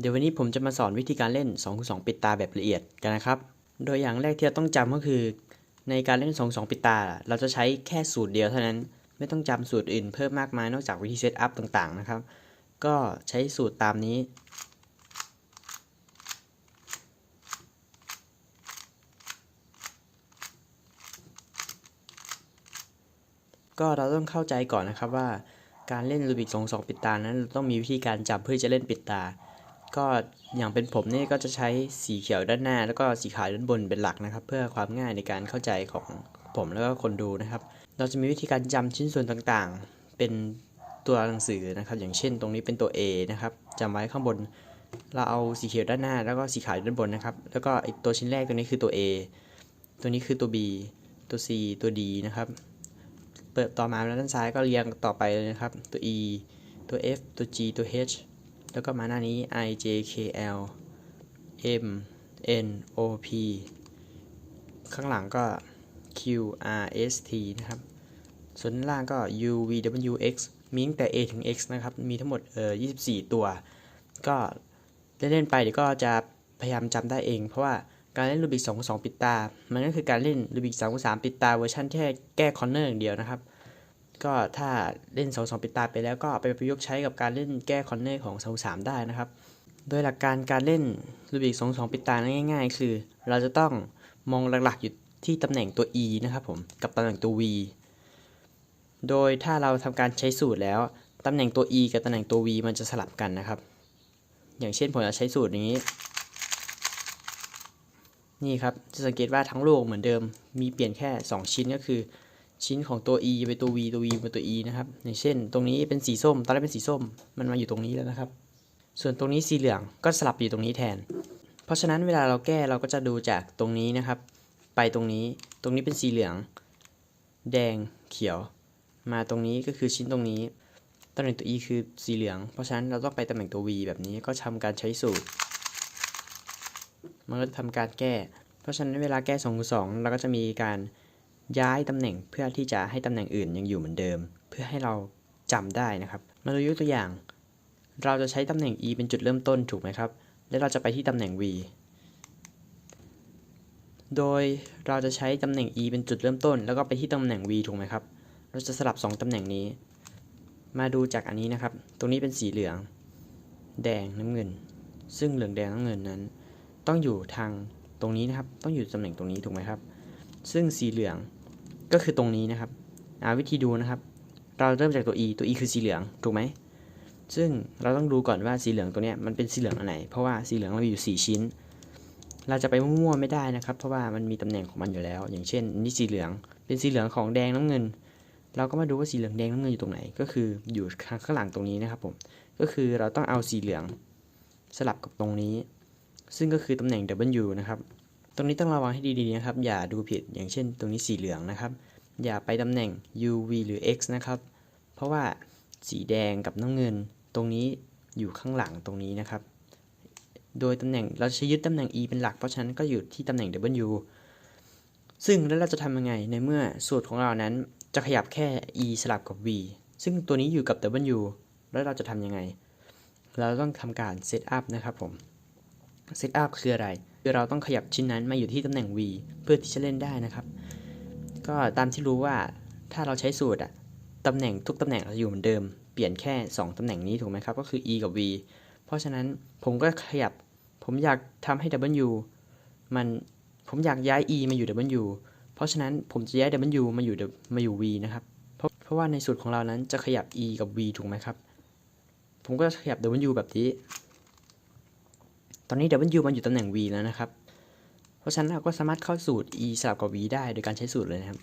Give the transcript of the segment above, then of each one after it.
เดี๋ยววันนี้ผมจะมาสอนวิธีการเล่น2คู2ปิดตาแบบละเอียดกันนะครับ โดยอย่างแรกที่เราต้องจำก็คือ ในการเล่น2 2ปิดตา เราจะใช้แค่สูตรเดียวเท่านั้น ไม่ต้องจำสูตรอื่นเพิ่มมากมายนอกจากวิธีเซตอัพต่างๆนะครับ ก็ใช้สูตรตามนี้ ก็เราต้องเข้าใจก่อนนะครับว่าการเล่นรูบิกสองสองปิดตานั้น เราต้องมีวิธีการจำเพื่อจะเล่นปิดตา ก็อย่างเป็นผมนี่ก็จะใช้สีเขียวด้านหน้า แล้วก็สีขาวด้านบนเป็นหลักนะครับ เพื่อความง่ายในการเข้าใจของผมแล้วก็คนดูนะครับ เราจะมีวิธีการจำชิ้นส่วนต่างๆ เป็นตัวหนังสือนะครับ อย่างเช่น ตรงนี้เป็นตัว A นะครับจำไว้ข้างบน เราเอาสีเขียวด้านหน้า แล้วก็สีขาวด้านบนนะครับ แล้วก็อีกตัวชิ้นแรกตัวนี้คือตัว A ตัวนี้คือตัว B ตัว C ตัว D นะครับ เปิดต่อมาแล้วด้านซ้ายก็เรียงต่อไปเลยนะครับ ตัว E ตัว F ตัว G ตัว H แล้วก็มาหน้านี้ I J K L M N O P ข้างหลังก็ Q R S T นะครับ ส่วนล่างก็ U V W X มีตั้งแต่ A ถึง X นะครับ มีทั้งหมดเอ่อ24 ตัว ก็เล่นๆไปเดี๋ยวก็จะพยายามจำได้เอง เพราะว่าการเล่นรูบิก2 2 ปิดตา มันก็คือการเล่นรูบิก3 3 ปิดตาเวอร์ชันแค่แก้คอนเนอร์อย่างเดียวนะครับ ก็ถ้าเล่น2 2ปิดตาไปแล้วก็ไปประยุกต์ใช้กับการเล่นแก้คอนเนอร์ของ2 3ได้นะครับ โดยหลักการการเล่นรูบิก2 2ปิดตาง่าย ๆ คือ เราจะต้องมองหลักๆอยู่ที่ตำแหน่งตัว E นะครับผมกับตำแหน่งตัว V โดยถ้าเราทำการใช้สูตรแล้วตำแหน่งตัว E กับตำแหน่งตัว V มันจะสลับกันนะครับ อย่างเช่นผมจะใช้สูตรนี้ นี่ครับจะสังเกตว่าทั้งโลกเหมือนเดิม มีเปลี่ยนแค่ 2 ชิ้นก็คือ ชิ้นของตัว e ไปตัว v ตัว v ไปตัว e นะครับอย่างเช่น ตรงนี้เป็นสีส้ม ตอนแรกเป็นสีส้ม มันมาอยู่ตรงนี้แล้วนะครับ ส่วนตรงนี้สีเหลืองก็สลับอยู่ตรงนี้แทน เพราะฉะนั้นเวลาเราแก้เราก็จะดูจากตรงนี้นะครับ ไปตรงนี้ ตรงนี้เป็นสีเหลือง แดง เขียว มาตรงนี้ก็คือชิ้นตรงนี้ ตำแหน่งตัว e คือสีเหลือง เพราะฉะนั้นเราต้องไปตำแหน่งตัว v แบบนี้ ก็ทำการใช้สูตร มันก็จะทำการแก้ เพราะฉะนั้นเวลาแก้2คู2เราก็จะมีการ ย้ายตำแหน่งเพื่อที่จะให้ตำแหน่งอื่นยังอยู่เหมือนเดิม เพื่อให้เราจำได้นะครับ มาดูยกตัวอย่าง เราจะใช้ตำแหน่ง e เป็นจุดเริ่มต้นถูกไหมครับ แล้วเราจะไปที่ตำแหน่ง v โดยเราจะใช้ตำแหน่ง e เป็นจุดเริ่มต้น แล้วก็ไปที่ตำแหน่ง v ถูกไหมครับ เราจะสลับ 2ตำแหน่งนี้ มาดูจากอันนี้นะครับ ตรงนี้เป็นสีเหลือง แดงน้ำเงิน ซึ่งเหลืองแดงน้ำเงินนั้น ต้องอยู่ทางตรงนี้นะครับ ต้องอยู่ตำแหน่งตรงนี้ถูกไหมครับ ซึ่งสีเหลือง ก็คือตรงนี้นะครับวิธีดูนะครับ เราเริ่มจากตัว e ตัว e คือสีเหลืองถูกไหมซึ่งเราต้องดูก่อนว่าสีเหลืองตัวนี้มันเป็นสีเหลืองอันไหน เพราะว่าสีเหลืองเรามีอยู่ 4 ชิ้น เราจะไปมั่วๆไม่ได้นะครับ เพราะว่ามันมีตำแหน่งของมันอยู่แล้ว อย่างเช่นนี่สีเหลือง เป็นสีเหลืองของแดงน้ำเงิน เราก็มาดูว่าสีเหลืองแดงน้ำเงินอยู่ตรงไหน ก็คืออยู่ข้างหลังตรงนี้นะครับผม ก็คือเราต้องเอาสีเหลืองสลับกับตรงนี้ ซึ่งก็คือตำแหน่ง W นะครับ ตรงนี้ต้องระวังให้ดีๆนะครับ อย่าดูผิดอย่างเช่น ตรงนี้สีเหลืองนะครับ อย่าไปตำแหน่ง U V หรือ X นะครับ เพราะว่าสีแดงกับน้ำเงิน ตรงนี้อยู่ข้างหลังตรงนี้นะครับ โดยตำแหน่งเราจะยึดตำแหน่ง E เป็นหลัก เพราะฉะนั้นก็อยู่ที่ตำแหน่ง W ซึ่งแล้วเราจะทำยังไงในเมื่อสูตรของเรานั้นจะขยับแค่ E สลับกับ V ซึ่งตัวนี้อยู่กับ W แล้วเราจะทำยังไง เราต้องทำการ set up นะครับผม set up คืออะไร คือเราต้องขยับชิ้นนั้นมาอยู่ที่ตำแหน่ง V เพื่อที่จะเล่นได้นะครับ ก็ตามที่รู้ว่าถ้าเราใช้สูตรอะตำแหน่งทุกตำแหน่งเราจะอยู่เหมือนเดิม เปลี่ยนแค่ 2ตำแหน่งนี้ถูกไหมครับ ก็คือ E กับ V เพราะฉะนั้นผมก็ขยับ ผมอยากทำให้ W มัน ผมอยากย้าย E มาอยู่ W เพราะฉะนั้นผมจะย้าย W มาอยู่มาอยู่ V นะครับ เพราะเพราะว่าในสูตรของเรานั้นจะขยับ E กับ V ถูกไหมครับ ผมก็ขยับ W แบบนี้ ตอนนี้ W มันอยู่ตำแหน่ง V แล้วนะครับ เพราะฉะนั้นเราก็สามารถเข้าสูตร E สลับกับ V ได้โดยการใช้สูตรเลยนะครับ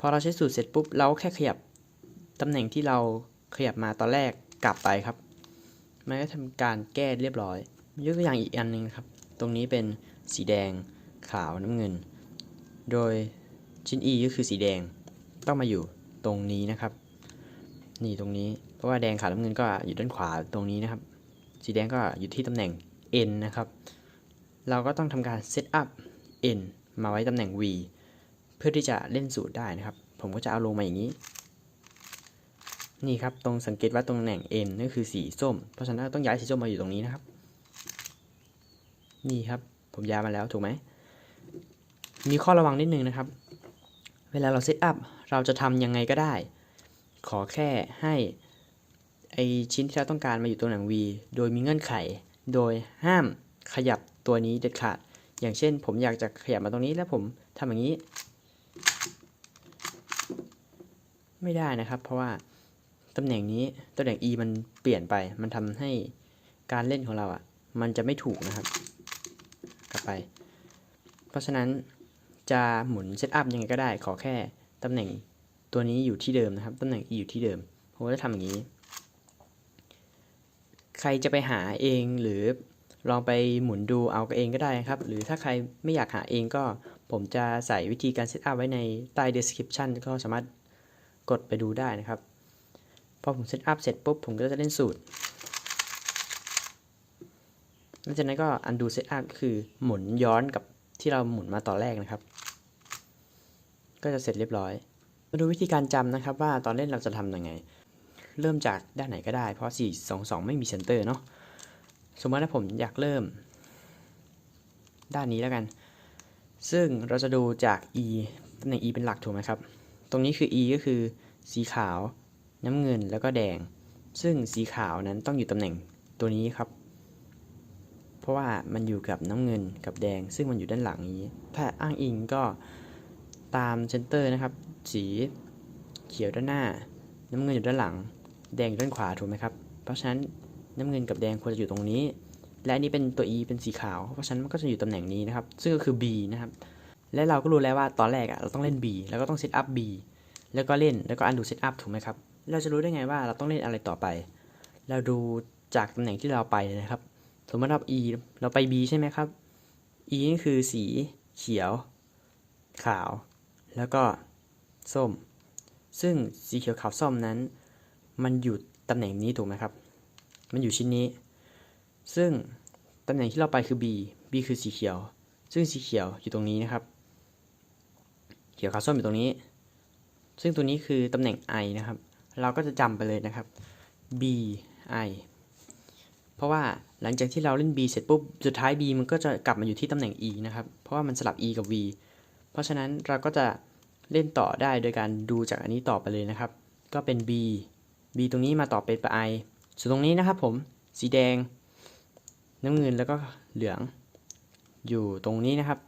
พอเราใช้สูตรเสร็จปุ๊บ เราแค่ขยับตำแหน่งที่เราขยับมาตอนแรกกลับไปครับ มันก็ทำการแก้เรียบร้อย ยกตัวอย่างอีกอันหนึ่งครับ ตรงนี้เป็นสีแดงขาวน้ำเงิน โดยชิ้น E ก็คือสีแดงต้องมาอยู่ตรงนี้นะครับ นี่ตรงนี้ เพราะว่าแดงขาวน้ำเงินก็อยู่ด้านขวาตรงนี้นะครับ สีแดงก็อยู่ที่ตำแหน่ง N นะครับ เราก็ต้องทำการ set up N มาไว้ตำแหน่ง V เพื่อที่จะเล่นสูตรได้นะครับ ผมก็จะเอาลงมาอย่างนี้ นี่ครับ ตรงสังเกตว่าตรงตำแหน่ง N นั่นคือสีส้ม เพราะฉะนั้นต้องย้ายสีส้มมาอยู่ตรงนี้นะครับ นี่ครับ ผมย้ายมาแล้วถูกไหม มีข้อระวังนิดนึงนะครับ เวลาเราเซตอัพเราจะทำยังไงก็ได้ ขอแค่ให้ ไอชิ้นที่เราต้องการมาอยู่ตรงหนัง V โดยมีเงื่อนไข โดยห้ามขยับตัวนี้เด็ดขาด อย่างเช่น ผมอยากจะขยับมาตรงนี้แล้วผมทำอย่างนี้ ไม่ได้นะครับ เพราะว่าตำแหน่งนี้ตำแหน่ง E มันเปลี่ยนไป มันทำให้การเล่นของเราอะ มันจะไม่ถูกนะครับ กลับไป เพราะฉะนั้นจะหมุนเซตอัพยังไงก็ได้ ขอแค่ตำแหน่งตัวนี้อยู่ที่เดิมนะครับ ตำแหน่ง E อยู่ที่เดิม ผมก็จะทำอย่างนี้ ใครจะไปหาเองหรือลองไปหมุนดูเอากเองก็ได้ครับ หรือถ้าใครไม่อยากหาเองก็ผมจะใส่วิธีการเซตอัพไว้ในใต้ description ก็สามารถกดไปดูได้นะครับ พอผมเซตอัพเสร็จปุ๊บผมก็จะเล่นสูตรหลังจากนั้นก็ undo setup ก็คือหมุนย้อนกับที่เราหมุนมาตอนแรกนะครับ ก็จะเสร็จเรียบร้อย มาดูวิธีการจำนะครับว่าตอนเล่นเราจะทำยังไง เริ่มจากด้านไหนก็ได้ เพราะ 4 2 2 ไม่มีเซนเตอร์เนาะ สมมติถ้าผมอยากเริ่ม ด้านนี้แล้วกัน ซึ่งเราจะดูจาก e ตำแหน่ง e เป็นหลักถูกไหมครับ ตรงนี้คือ e ก็คือสีขาว น้ำเงินแล้วก็แดง ซึ่งสีขาวนั้นต้องอยู่ตำแหน่งตัวนี้ครับ เพราะว่ามันอยู่กับน้ำเงินกับแดง ซึ่งมันอยู่ด้านหลังนี้ ถ้าอ้างอิงก็ตามเซนเตอร์นะครับ สีเขียวด้านหน้า น้ำเงินอยู่ด้านหลัง แดงอยู่ด้านขวาถูกไหมครับ เพราะฉะนั้นน้ำเงินกับแดงควรจะอยู่ตรงนี้ และนนี้เป็นตัว e เป็นสีขาว เพราะฉะนั้นมันก็จะอยู่ตำแหน่งนี้นะครับ ซึ่งก็คือ b นะครับ และเราก็รู้แล้วว่าตอนแรกอะเราต้องเล่น b แล้วก็ต้องเซตอัพ b แล้วก็เล่นแล้วก็อันดูเซตอัพถูกไหมครับ เราจะรู้ได้ไงว่าเราต้องเล่นอะไรต่อไป เราดูจากตำแหน่งที่เราไปนะครับ สมมติเรา e เราไป b ใช่ไหมครับ e นี่คือสีเขียว ขาว แล้วก็ส้ม ซึ่งสีเขียวขาวส้มนั้น มันอยู่ตำแหน่งนี้ถูกไหมครับ มันอยู่ชิ้นนี้ ซึ่งตำแหน่งที่เราไปคือ b b คือสีเขียว ซึ่งสีเขียวอยู่ตรงนี้นะครับ เขียวขาวส้มอยู่ตรงนี้ ซึ่งตัวนี้คือตำแหน่ง i นะครับ เราก็จะจำไปเลยนะครับ b i เพราะว่าหลังจากที่เราเล่น b เสร็จปุ๊บ สุดท้าย b มันก็จะกลับมาอยู่ที่ตำแหน่ง e นะครับ เพราะว่ามันสลับ e กับ v เพราะฉะนั้นเราก็จะเล่นต่อได้โดยการดูจากอันนี้ต่อไปเลยนะครับ ก็เป็น b b ตรงนี้มาต่อเป็น i ส่วนตรงนี้นะครับผมสีแดง น้ำเงินแล้วก็เหลือง อยู่ตรงนี้นะครับ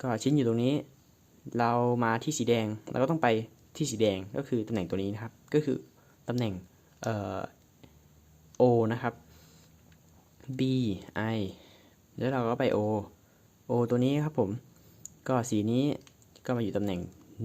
ก็ชิ้นอยู่ตรงนี้ เรามาที่สีแดงเราก็ต้องไปที่สีแดงก็คือตำแหน่งตัวนี้นะครับ ก็คือตำแหน่งเอ่อ O นะครับ B I แล้วเราก็ไป O O ตัวนี้ครับผม ก็สีนี้ก็มาอยู่ตำแหน่ง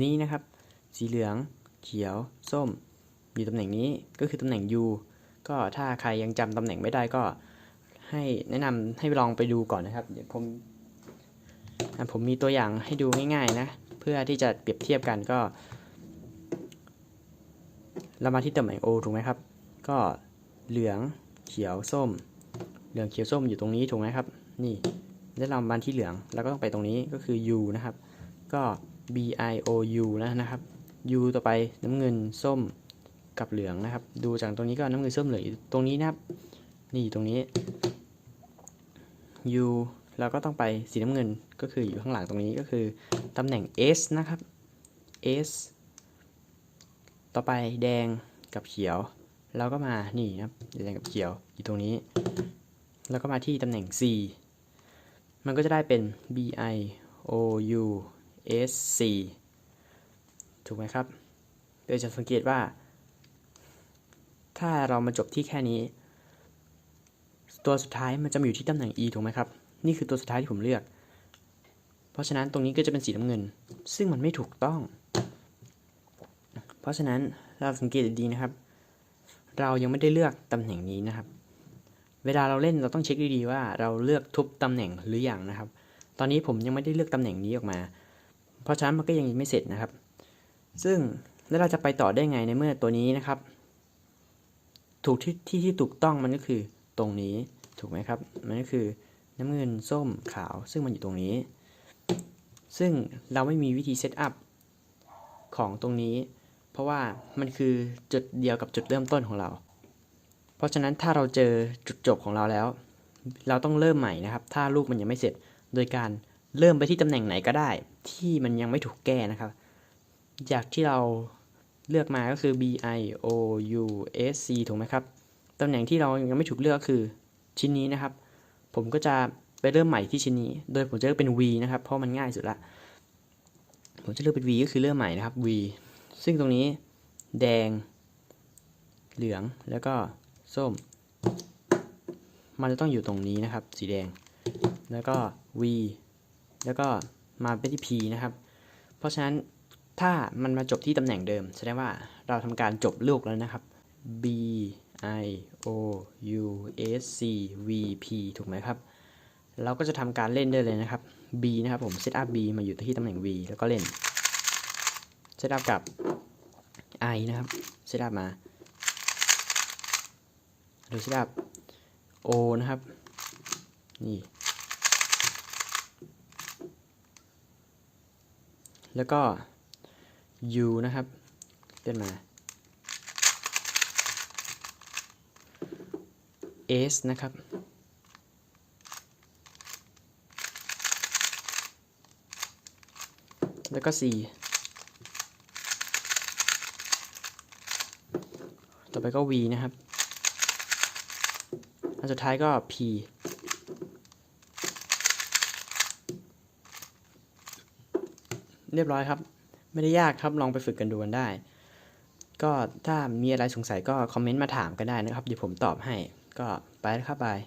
นี้นะครับ สีเหลือง เขียว ส้ม อยู่ตำแหน่งนี้ก็คือตำแหน่ง U ก็ถ้าใครยังจำตำแหน่งไม่ได้ก็ให้แนะนำให้ลองไปดูก่อนนะครับ เดี๋ยวผมผมมีตัวอย่างให้ดูง่ายๆนะ เพื่อที่จะเปรียบเทียบกันก็ เรามาที่ตำแหน่ง O ถูกไหมครับ ก็เหลืองเขียวส้ม เหลืองเขียวส้มอยู่ตรงนี้ถูกไหมครับ นี่แล้วเรามาที่เหลืองเราก็ต้องไปตรงนี้ก็คือ U นะครับ ก็ B I O U นะนะครับ U ต่อไปน้ำเงินส้ม กับเหลืองนะครับ ดูจากตรงนี้ก็น้ำเงินส้มเหลืองอยู่ตรงนี้นะครับ นี่อยู่ตรงนี้ U เราก็ต้องไปสีน้ำเงินก็คืออยู่ข้างหลังตรงนี้ก็คือตำแหน่ง S นะครับ S ต่อไปแดงกับเขียว เราก็มานี่นะครับแดงกับเขียวอยู่ตรงนี้ แล้วก็มาที่ตำแหน่ง C มันก็จะได้เป็น B I O U S C ถูกไหมครับโดยจะสังเกตว่า ถ้าเรามาจบที่แค่นี้ ตัวสุดท้ายมันจะมาอยู่ที่ตำแหน่ง E ถูกไหมครับ นี่คือตัวสุดท้ายที่ผมเลือก เพราะฉะนั้นตรงนี้ก็จะเป็นสีน้ำเงิน ซึ่งมันไม่ถูกต้อง เพราะฉะนั้นเราสังเกตดีๆนะครับ เรายังไม่ได้เลือกตำแหน่งนี้นะครับ เวลาเราเล่นเราต้องเช็คดีๆว่าเราเลือกทุกตำแหน่งหรืออยังนะครับ ตอนนี้ผมยังไม่ได้เลือกตำแหน่งนี้ออกมา เพราะฉะนั้นมันก็ยังไม่เสร็จนะครับ ซึ่งแล้วเราจะไปต่อได้ไงในเมื่อตัวนี้นะครับ ถูกที่ที่ที่ถูกต้องมันก็คือตรงนี้ถูกไหมครับ มันก็คือน้ำเงินส้มขาวซึ่งมันอยู่ตรงนี้ ซึ่งเราไม่มีวิธีเซตอัพของตรงนี้ เพราะว่ามันคือจุดเดียวกับจุดเริ่มต้นของเรา เพราะฉะนั้นถ้าเราเจอจุดจบของเราแล้ว เราต้องเริ่มใหม่นะครับ ถ้าลูกมันยังไม่เสร็จ โดยการเริ่มไปที่ตำแหน่งไหนก็ได้ ที่มันยังไม่ถูกแก้นะครับ จากที่เรา เลือกมาก็คือ B I O U S C ถูกไหมครับ ตำแหน่งที่เรายังไม่ถูกเลือกคือชิ้นนี้นะครับ ผมก็จะไปเริ่มใหม่ที่ชิ้นนี้ โดยผมจะเลือกเป็น V นะครับ เพราะมันง่ายสุดละ ผมจะเลือกเป็น V ก็คือเริ่มใหม่นะครับ V ซึ่งตรงนี้แดง เหลือง แล้วก็ส้ม มันจะต้องอยู่ตรงนี้นะครับ สีแดง แล้วก็ V แล้วก็มาเป็นที่ P นะครับ เพราะฉะนั้น ถ้ามันมาจบที่ตำแหน่งเดิม แสดงว่าเราทำการจบลูกแล้วนะครับ B I O U S C V P ถูกไหมครับ เราก็จะทำการเล่นได้เลยนะครับ B นะครับผม set up B มาอยู่ที่ตำแหน่ง V แล้วก็เล่น set up กับ I นะครับ set up มาดู set up O นะครับ นี่ แล้วก็ U นะครับเลื่อนมา S นะครับ แล้วก็ C ต่อไปก็ V นะครับ อันสุดท้ายก็ P เรียบร้อยครับ ไม่ได้ยากครับลองไปฝึกกันดูกันได้ ก็ถ้ามีอะไรสงสัยก็คอมเมนต์มาถามกันได้นะครับเดี๋ยวผมตอบให้ ก็ไปแล้วครับบาย